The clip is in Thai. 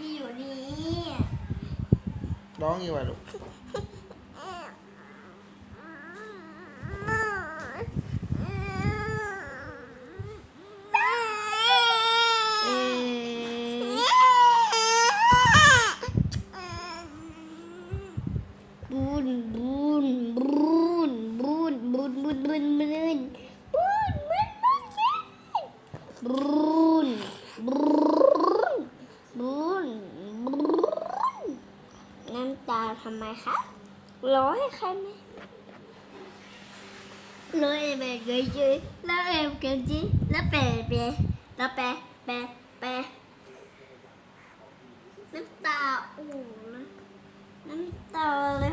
ที่อยู่นี้ร้องอยู่วะลูกบูนบูนบูนบูนบูนบูนบูนบูนบูนบูนบูนบูน ตาทำไมคะร้อยใครไหมร้อยเอ็มเกยจื้อแล้วเอ็มเกยจื้อแล้วแปะแปะแล้วแปะแปะแปะน้ำตาโอ้นะน้ำตาเลย